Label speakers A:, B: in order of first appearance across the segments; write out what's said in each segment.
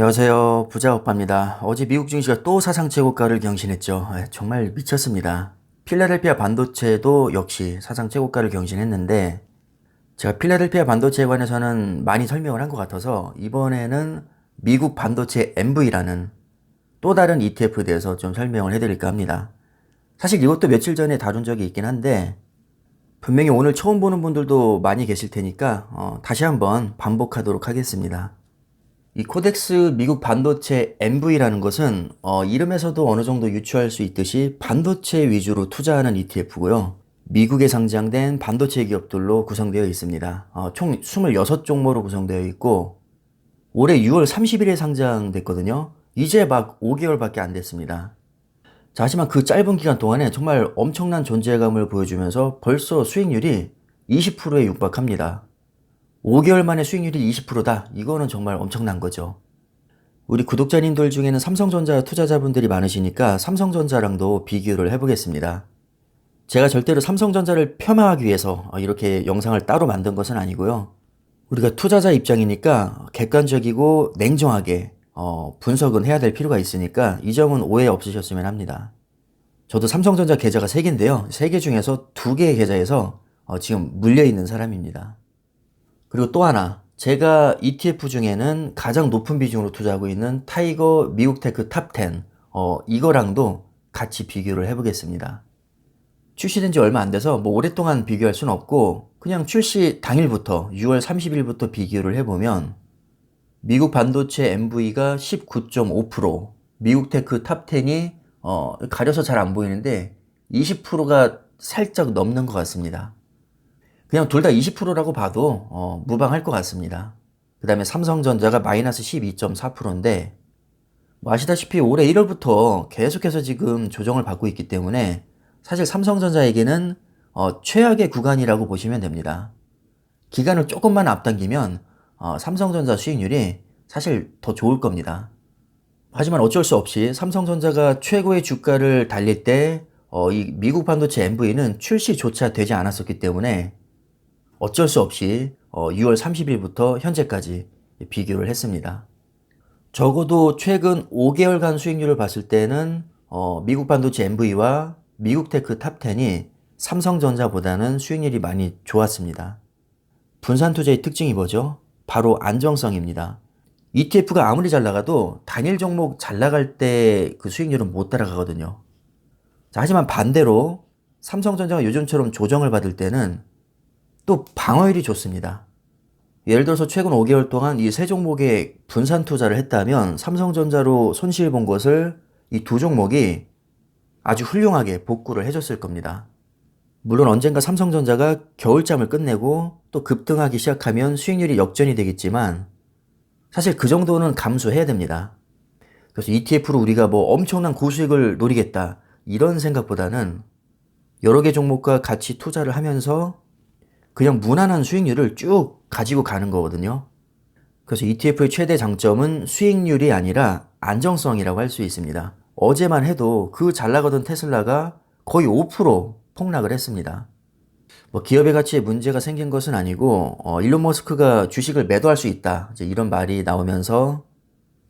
A: 안녕하세요. 부자 오빠입니다. 어제 미국 증시가 또 사상 최고가를 경신했죠. 에, 정말 미쳤습니다. 필라델피아 반도체도 역시 사상 최고가를 경신했는데 제가 필라델피아 반도체에 관해서는 많이 설명을 한 것 같아서 이번에는 미국 반도체 MV라는 또 다른 ETF에 대해서 좀 설명을 해드릴까 합니다. 사실 이것도 며칠 전에 다룬 적이 있긴 한데 분명히 오늘 처음 보는 분들도 많이 계실 테니까 어, 다시 한번 반복하도록 하겠습니다. 이 코덱스 미국 반도체 MV라는 것은 어, 이름에서도 어느 정도 유추할 수 있듯이 반도체 위주로 투자하는 ETF고요. 미국에 상장된 반도체 기업들로 구성되어 있습니다. 어, 총 26종목으로 구성되어 있고 올해 6월 30일에 상장됐거든요. 이제 막 5개월밖에 안 됐습니다. 자, 하지만 그 짧은 기간 동안에 정말 엄청난 존재감을 보여주면서 벌써 수익률이 20%에 육박합니다. 5개월 만에 수익률이 20%다. 이거는 정말 엄청난 거죠. 우리 구독자님들 중에는 삼성전자 투자자분들이 많으시니까 삼성전자랑도 비교를 해보겠습니다. 제가 절대로 삼성전자를 폄하하기 위해서 이렇게 영상을 따로 만든 것은 아니고요. 우리가 투자자 입장이니까 객관적이고 냉정하게 어, 분석은 해야 될 필요가 있으니까 이 점은 오해 없으셨으면 합니다. 저도 삼성전자 계좌가 3개인데요. 3개 중에서 2개의 계좌에서 어, 지금 물려있는 사람입니다. 그리고 또 하나, 제가 ETF 중에는 가장 높은 비중으로 투자하고 있는 타이거 미국 테크 탑10, 어, 이거랑도 같이 비교를 해보겠습니다. 출시된 지 얼마 안 돼서 뭐 오랫동안 비교할 수는 없고, 그냥 출시 당일부터 6월 30일부터 비교를 해보면, 미국 반도체 MV가 19.5%, 미국 테크 탑10이 어, 가려서 잘 안 보이는데 20%가 살짝 넘는 것 같습니다. 그냥 둘 다 20%라고 봐도 어, 무방할 것 같습니다. 그 다음에 삼성전자가 마이너스 12.4%인데 뭐 아시다시피 올해 1월부터 계속해서 지금 조정을 받고 있기 때문에 사실 삼성전자에게는 어, 최악의 구간이라고 보시면 됩니다. 기간을 조금만 앞당기면 어, 삼성전자 수익률이 사실 더 좋을 겁니다. 하지만 어쩔 수 없이 삼성전자가 최고의 주가를 달릴 때, 어, 이 미국 반도체 MV는 출시조차 되지 않았었기 때문에 어쩔 수 없이 어, 6월 30일부터 현재까지 비교를 했습니다. 적어도 최근 5개월간 수익률을 봤을 때는 어, 미국 반도체 MV와 미국 테크 탑10이 삼성전자보다는 수익률이 많이 좋았습니다. 분산 투자의 특징이 뭐죠? 바로 안정성입니다. ETF가 아무리 잘 나가도 단일 종목 잘 나갈 때 그 수익률은 못 따라가거든요. 자, 하지만 반대로 삼성전자가 요즘처럼 조정을 받을 때는 또 방어율이 좋습니다. 예를 들어서 최근 5개월 동안 이 세 종목에 분산 투자를 했다면 삼성전자로 손실 본 것을 이 두 종목이 아주 훌륭하게 복구를 해줬을 겁니다. 물론 언젠가 삼성전자가 겨울잠을 끝내고 또 급등하기 시작하면 수익률이 역전이 되겠지만 사실 그 정도는 감수해야 됩니다. 그래서 ETF로 우리가 뭐 엄청난 고수익을 노리겠다 이런 생각보다는 여러 개 종목과 같이 투자를 하면서 그냥 무난한 수익률을 쭉 가지고 가는 거거든요. 그래서 ETF의 최대 장점은 수익률이 아니라 안정성이라고 할 수 있습니다. 어제만 해도 그 잘 나가던 테슬라가 거의 5% 폭락을 했습니다. 뭐 기업의 가치에 문제가 생긴 것은 아니고 어, 일론 머스크가 주식을 매도할 수 있다 이런 말이 나오면서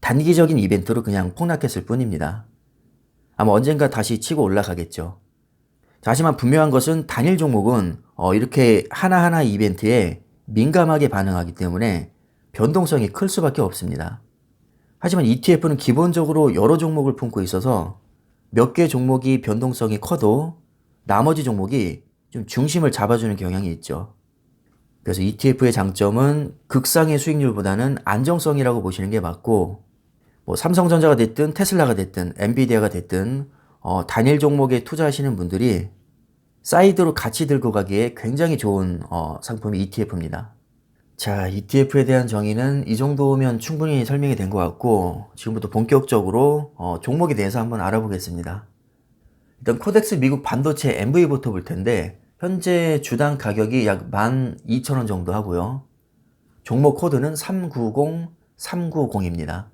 A: 단기적인 이벤트로 그냥 폭락했을 뿐입니다. 아마 언젠가 다시 치고 올라가겠죠. 하지만 분명한 것은 단일 종목은 어, 이렇게 하나하나 이벤트에 민감하게 반응하기 때문에 변동성이 클 수밖에 없습니다. 하지만 ETF는 기본적으로 여러 종목을 품고 있어서 몇 개 종목이 변동성이 커도 나머지 종목이 좀 중심을 잡아주는 경향이 있죠. 그래서 ETF의 장점은 극상의 수익률보다는 안정성이라고 보시는 게 맞고, 뭐 삼성전자가 됐든 테슬라가 됐든 엔비디아가 됐든 어, 단일 종목에 투자하시는 분들이 사이드로 같이 들고 가기에 굉장히 좋은 어, 상품이 ETF입니다. 자, ETF에 대한 정의는 이 정도면 충분히 설명이 된 것 같고 지금부터 본격적으로 어, 종목에 대해서 한번 알아보겠습니다. 일단 코덱스 미국 반도체 MV부터 볼 텐데 현재 주당 가격이 약 12,000원 정도 하고요. 종목 코드는 390, 390입니다.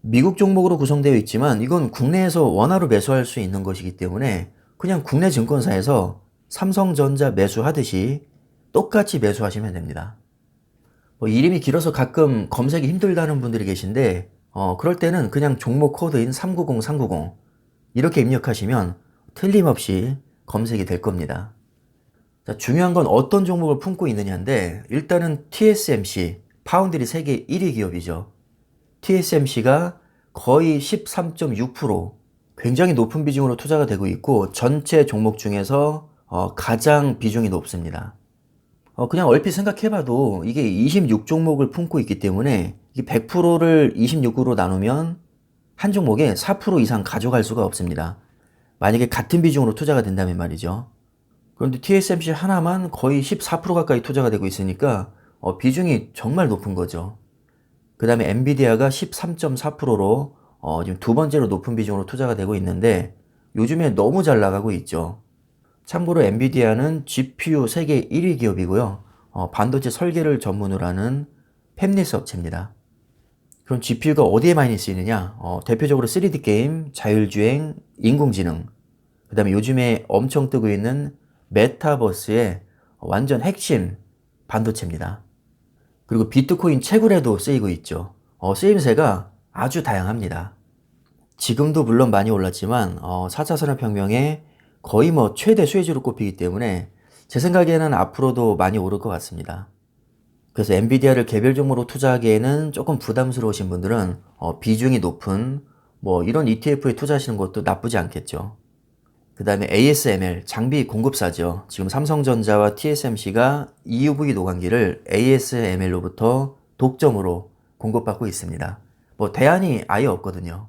A: 미국 종목으로 구성되어 있지만 이건 국내에서 원화로 매수할 수 있는 것이기 때문에 그냥 국내 증권사에서 삼성전자 매수하듯이 똑같이 매수하시면 됩니다. 뭐 이름이 길어서 가끔 검색이 힘들다는 분들이 계신데 어, 그럴 때는 그냥 종목 코드인 390, 390 이렇게 입력하시면 틀림없이 검색이 될 겁니다. 자, 중요한 건 어떤 종목을 품고 있느냐인데 일단은 TSMC 파운드리 세계 1위 기업이죠. TSMC가 거의 13.6% 굉장히 높은 비중으로 투자가 되고 있고 전체 종목 중에서 어, 가장 비중이 높습니다. 어, 그냥 얼핏 생각해봐도 이게 26종목을 품고 있기 때문에 이 100%를 26으로 나누면 한 종목에 4% 이상 가져갈 수가 없습니다. 만약에 같은 비중으로 투자가 된다면 말이죠. 그런데 TSMC 하나만 거의 14% 가까이 투자가 되고 있으니까 어, 비중이 정말 높은 거죠. 그 다음에 엔비디아가 13.4%로 어, 지금 두 번째로 높은 비중으로 투자가 되고 있는데 요즘에 너무 잘 나가고 있죠. 참고로 엔비디아는 GPU 세계 1위 기업이고요. 어, 반도체 설계를 전문으로 하는 팹리스 업체입니다. 그럼 GPU가 어디에 많이 쓰이느냐? 어, 대표적으로 3D 게임, 자율주행, 인공지능, 그 다음에 요즘에 엄청 뜨고 있는 메타버스의 완전 핵심 반도체입니다. 그리고 비트코인 채굴에도 쓰이고 있죠. 어, 쓰임새가 아주 다양합니다. 지금도 물론 많이 올랐지만 어, 4차 산업혁명에 거의 뭐 최대 수혜주로 꼽히기 때문에 제 생각에는 앞으로도 많이 오를 것 같습니다. 그래서 엔비디아를 개별 종목으로 투자하기에는 조금 부담스러우신 분들은 어, 비중이 높은 뭐 이런 ETF에 투자하시는 것도 나쁘지 않겠죠. 그 다음에 ASML 장비 공급사죠. 지금 삼성전자와 TSMC가 EUV 노광기를 ASML로부터 독점으로 공급받고 있습니다. 뭐 대안이 아예 없거든요.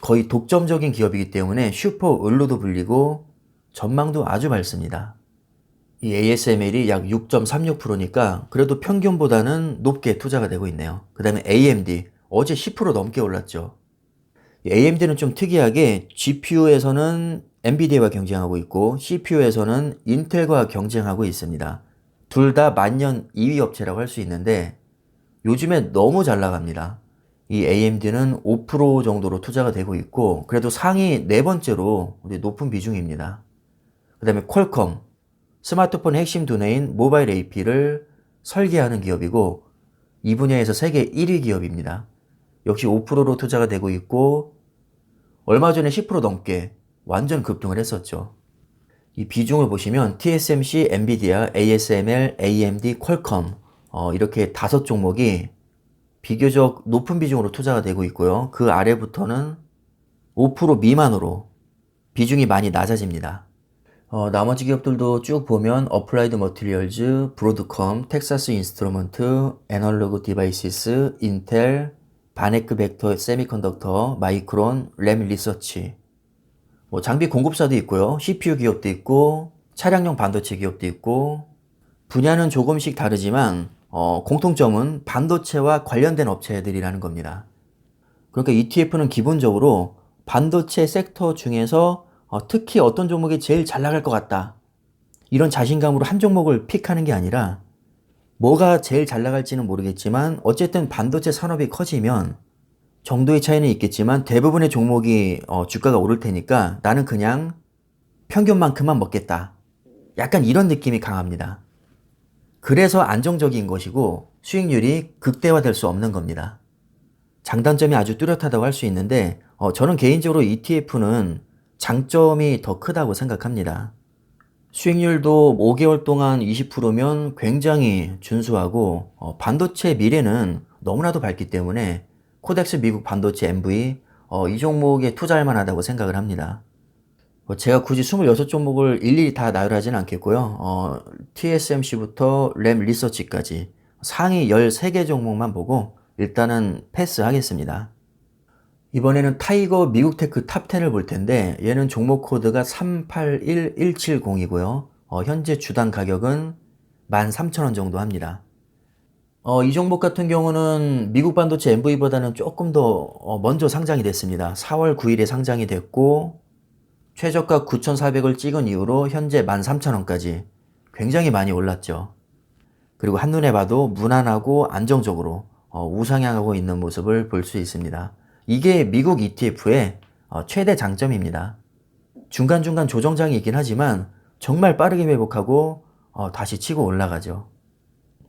A: 거의 독점적인 기업이기 때문에 슈퍼 을로도 불리고 전망도 아주 밝습니다. 이 ASML이 약 6.36%니까 그래도 평균보다는 높게 투자가 되고 있네요. 그 다음에 AMD 어제 10% 넘게 올랐죠. AMD는 좀 특이하게 GPU에서는 엔비디아와 경쟁하고 있고 CPU에서는 인텔과 경쟁하고 있습니다. 둘 다 만년 2위 업체라고 할 수 있는데 요즘에 너무 잘 나갑니다. 이 AMD는 5% 정도로 투자가 되고 있고 그래도 상위 네 번째로 높은 비중입니다. 그 다음에 퀄컴 스마트폰 핵심 두뇌인 모바일 AP를 설계하는 기업이고 이 분야에서 세계 1위 기업입니다. 역시 5%로 투자가 되고 있고 얼마 전에 10% 넘게 완전 급등을 했었죠. 이 비중을 보시면 TSMC, 엔비디아, ASML, AMD, 퀄컴 어, 이렇게 다섯 종목이 비교적 높은 비중으로 투자가 되고 있고요. 그 아래부터는 5% 미만으로 비중이 많이 낮아집니다. 어, 나머지 기업들도 쭉 보면 어플라이드 머티리얼즈, 브로드컴, 텍사스 인스트루먼트, 애널로그 디바이시스, 인텔, 바네크 벡터 세미컨덕터, 마이크론, 램 리서치 뭐 장비 공급사도 있고요. CPU 기업도 있고 차량용 반도체 기업도 있고 분야는 조금씩 다르지만 어, 공통점은 반도체와 관련된 업체들이라는 겁니다. 그러니까 ETF는 기본적으로 반도체 섹터 중에서 어, 특히 어떤 종목이 제일 잘 나갈 것 같다. 이런 자신감으로 한 종목을 픽하는 게 아니라 뭐가 제일 잘 나갈지는 모르겠지만 어쨌든 반도체 산업이 커지면 정도의 차이는 있겠지만 대부분의 종목이 어, 주가가 오를 테니까 나는 그냥 평균만큼만 먹겠다. 약간 이런 느낌이 강합니다. 그래서 안정적인 것이고 수익률이 극대화될 수 없는 겁니다. 장단점이 아주 뚜렷하다고 할 수 있는데 어, 저는 개인적으로 ETF는 장점이 더 크다고 생각합니다. 수익률도 5개월 동안 20%면 굉장히 준수하고 어, 반도체 미래는 너무나도 밝기 때문에 코덱스 미국 반도체 MV 어, 이 종목에 투자할 만하다고 생각을 합니다. 뭐 제가 굳이 26종목을 일일이 다 나열하지는 않겠고요. 어, TSMC부터 램 리서치까지 상위 13개 종목만 보고 일단은 패스하겠습니다. 이번에는 타이거 미국 테크 탑 10을 볼 텐데 얘는 종목 코드가 381170이고요. 어, 현재 주당 가격은 13,000원 정도 합니다. 어, 이 종목 같은 경우는 미국 반도체 MV보다는 조금 더 어, 먼저 상장이 됐습니다. 4월 9일에 상장이 됐고 최저가 9,400을 찍은 이후로 현재 13,000원까지 굉장히 많이 올랐죠. 그리고 한눈에 봐도 무난하고 안정적으로 어, 우상향하고 있는 모습을 볼 수 있습니다. 이게 미국 ETF의 어, 최대 장점입니다. 중간중간 조정장이 있긴 하지만 정말 빠르게 회복하고 어, 다시 치고 올라가죠.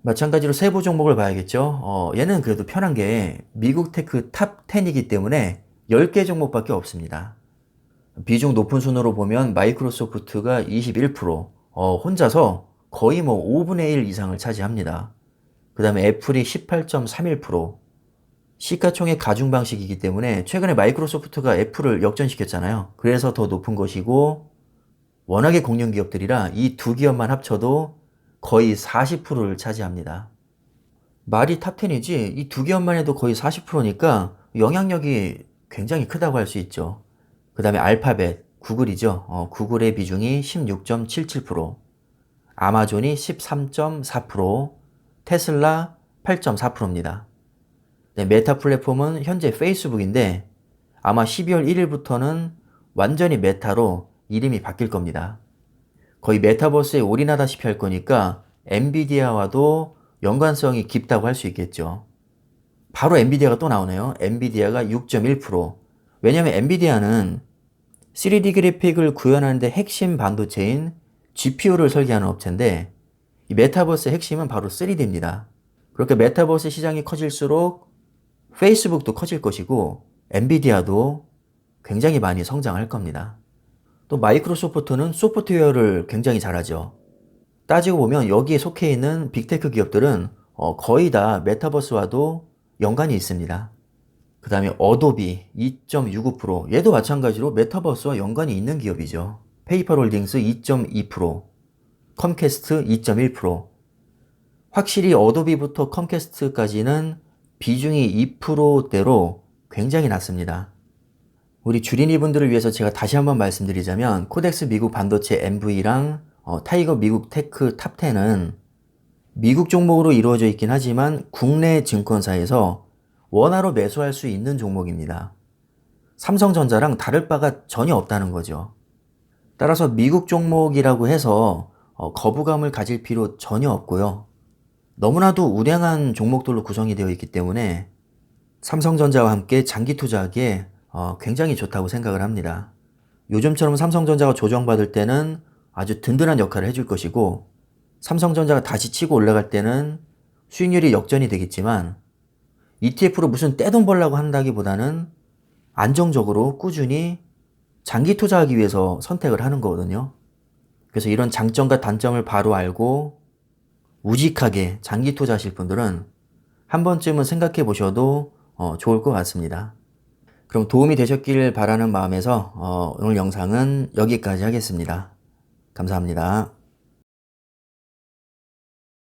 A: 마찬가지로 세부 종목을 봐야겠죠. 어, 얘는 그래도 편한 게 미국 테크 탑 10이기 때문에 10개 종목밖에 없습니다. 비중 높은 순으로 보면 마이크로소프트가 21%, 어, 혼자서 거의 뭐 5분의 1 이상을 차지합니다. 그 다음에 애플이 18.31%, 시가총액 가중 방식이기 때문에 최근에 마이크로소프트가 애플을 역전시켰잖아요. 그래서 더 높은 것이고, 워낙에 공룡 기업들이라 이 두 기업만 합쳐도 거의 40%를 차지합니다. 말이 탑10이지 이 두 기업만 해도 거의 40%니까 영향력이 굉장히 크다고 할 수 있죠. 그 다음에 알파벳, 구글이죠. 어, 구글의 비중이 16.77%, 아마존이 13.4%, 테슬라 8.4%입니다. 네, 메타 플랫폼은 현재 페이스북인데 아마 12월 1일부터는 완전히 메타로 이름이 바뀔 겁니다. 거의 메타버스에 올인하다시피 할 거니까 엔비디아와도 연관성이 깊다고 할 수 있겠죠. 바로 엔비디아가 또 나오네요. 엔비디아가 6.1%. 왜냐면 엔비디아는 3D 그래픽을 구현하는데 핵심 반도체인 GPU를 설계하는 업체인데 이 메타버스의 핵심은 바로 3D입니다. 그렇게 메타버스 시장이 커질수록 페이스북도 커질 것이고 엔비디아도 굉장히 많이 성장할 겁니다. 또 마이크로소프트는 소프트웨어를 굉장히 잘하죠. 따지고 보면 여기에 속해 있는 빅테크 기업들은 어, 거의 다 메타버스와도 연관이 있습니다. 그 다음에 어도비 2.69% 얘도 마찬가지로 메타버스와 연관이 있는 기업이죠. 페이퍼홀딩스 2.2% 컴캐스트 2.1% 확실히 어도비부터 컴캐스트까지는 비중이 2%대로 굉장히 낮습니다. 우리 주린이 분들을 위해서 제가 다시 한번 말씀드리자면 코덱스 미국 반도체 MV랑 어, 타이거 미국 테크 탑10은 미국 종목으로 이루어져 있긴 하지만 국내 증권사에서 원화로 매수할 수 있는 종목입니다. 삼성전자랑 다를 바가 전혀 없다는 거죠. 따라서 미국 종목이라고 해서 어, 거부감을 가질 필요 전혀 없고요. 너무나도 우량한 종목들로 구성이 되어 있기 때문에 삼성전자와 함께 장기 투자하기에 어, 굉장히 좋다고 생각을 합니다. 요즘처럼 삼성전자가 조정받을 때는 아주 든든한 역할을 해줄 것이고 삼성전자가 다시 치고 올라갈 때는 수익률이 역전이 되겠지만 ETF로 무슨 떼돈 벌라고 한다기보다는 안정적으로 꾸준히 장기 투자하기 위해서 선택을 하는 거거든요. 그래서 이런 장점과 단점을 바로 알고 우직하게 장기 투자하실 분들은 한 번쯤은 생각해 보셔도 어, 좋을 것 같습니다. 그럼 도움이 되셨길 바라는 마음에서 어, 오늘 영상은 여기까지 하겠습니다. 감사합니다.